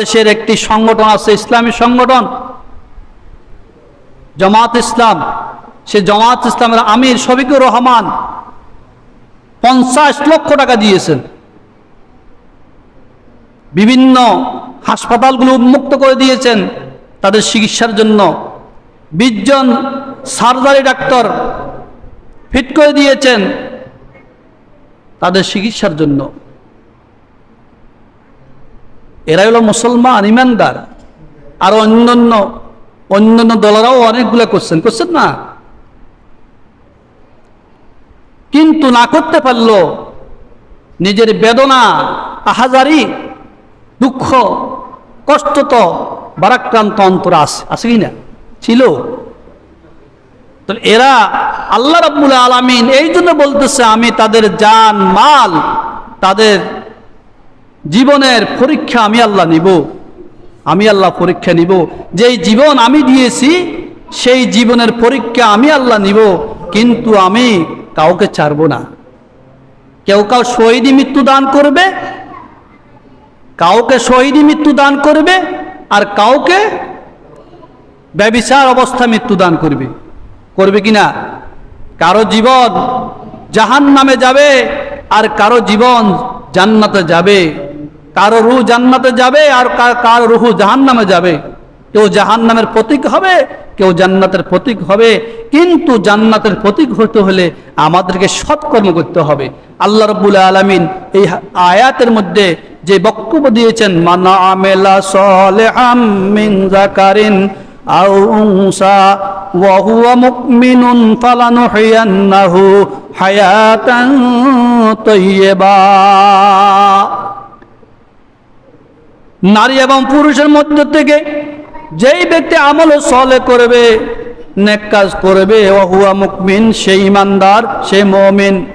দেশের একটি সংগঠন আছে, ইসলামী সংগঠন। জামাত ইসলাম। সে জামাত ইসলামের আমির শফিকুর রহমান পঞ্চাশ লক্ষ টাকা দিয়েছেন। বিভিন্ন হাসপাতালগুলো উন্মুক্ত করে দিয়েছেন তাদের চিকিৎসার জন্য। বিশজন সার্জারি ডাক্তার ফিট করে দিয়েছেন তাদের চিকিৎসার জন্য। এরা হলো মুসলমান, ইমানদার। আর অন্যান্য অন্যান্য দলেরাও অনেকগুলো করছেন। করছেন না? কিন্তু না করতে পারল নিজের বেদনা আহাজারি দুঃখ, কষ্ট তো বারাক্রান্ত অন্তর আছে। আছে কি না? ছিল। এরা আল্লাহ রাব্বুল আলামিন এই জন্য বলতেছে, আমি তাদের জান, মাল, তাদের জীবনের পরীক্ষা আমি আল্লাহ নিব। আমি আল্লাহ পরীক্ষা নিব। যেই জীবন আমি দিয়েছি, সেই জীবনের পরীক্ষা আমি আল্লাহ নিব। কিন্তু আমি কাউকে ছাড়ব না। কেউ কাউ শহীদি মৃত্যু দান করবে, কাউকে শহীদি মৃত্যু দান করবে, আর কাউকে ব্যবিচার অবস্থা মৃত্যু দান করবে। করবে কিনা কারও জীবন জাহান নামে যাবে, আর কারও জীবন জান্নাতে যাবে। কারও রুহ জান্নাতে যাবে আর কারও রুহু জাহান নামে যাবে। কেউ জাহান নামের প্রতীক হবে, কেউ জান্নাতের প্রতীক হবে। কিন্তু জান্নাতের প্রতীক হতে হলে আমাদেরকে সৎকর্ম করতে হবে। আল্লাহ রব্বুল আলমিন এই আয়াতের মধ্যে যে বক্তব্য দিয়েছেন, মানা আমেলা হুয়া মুমিনুন ফালানুহিয়ান্নাহু হায়াতান তাইয়্যিবা নারী এবং পুরুষের মধ্য থেকে যেই ব্যক্তি আমল ও সলে করবে, নেক কাজ করবে ওহুয়া মুকমিন সেই ইমানদার, সে মমিন।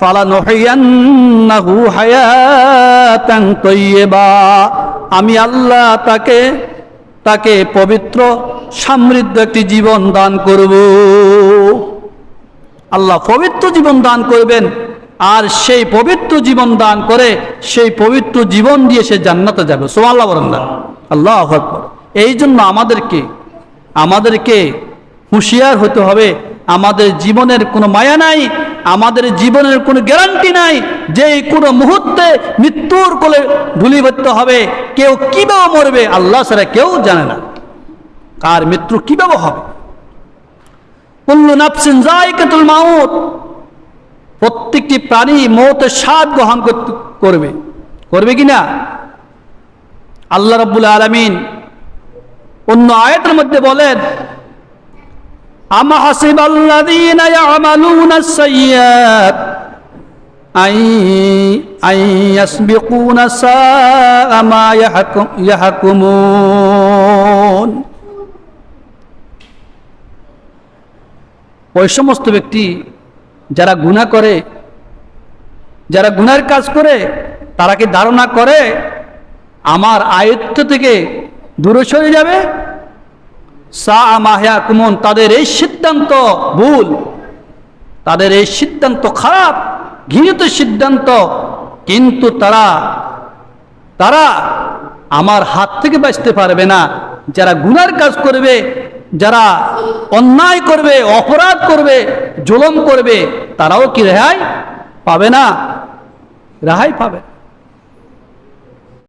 ফালানুহিয়ান্নাহু হায়াতান তাইয়্যিবা। আমি আল্লাহ তাকে তাকে পবিত্র, সমৃদ্ধ একটি জীবন দান করব। আল্লাহ পবিত্র জীবন দান করবেন। আর সেই পবিত্র জীবন দান করে সেই পবিত্র জীবন দিয়ে সে জান্নাতে যাবে। সোমাল্লাহ বরন্দা আল্লাহ আকবর। এই জন্য আমাদেরকে আমাদেরকে হুঁশিয়ার হতে হবে, আমাদের জীবনের কোনো মায়া নাই, আমাদের জীবনের কোনো গ্যারান্টি নাই যে কোনো মুহূর্তে মৃত্যুর কোলে ধুলিবদ্ধ হবে, কেউ কীভাবে মরবে আল্লাহ ছাড়া কেউ জানে না। কার মৃত্যু কীভাবে হবে? কুল্লু নাফসিন জায়কাতুল মাউত। প্রত্যেকটি প্রাণী মৌতের স্বাদ গ্রহণ করবে। করবে কি না? আল্লাহ রাব্বুল আলামিন অন্য আয়াতের মধ্যে বলেন, আমা আই আই ওই সমস্ত ব্যক্তি যারা গুনাহ করে, যারা গুনার কাজ করে, তারা কি ধারণা করে আমার আয়ত্ত থেকে দূরে সরে যাবে? সা মাহিয়া কুমন তাদের এই সিদ্ধান্ত ভুল। তাদের এই সিদ্ধান্ত খারাপ, ঘৃণিত সিদ্ধান্ত। কিন্তু তারা তারা আমার হাত থেকে বাঁচতে পারবে না। যারা গুনার কাজ করবে যারা অন্যায় করবে অপরাধ করবে জুলম করবে তারাও কি রেহাই পাবে না রেহাই পাবে।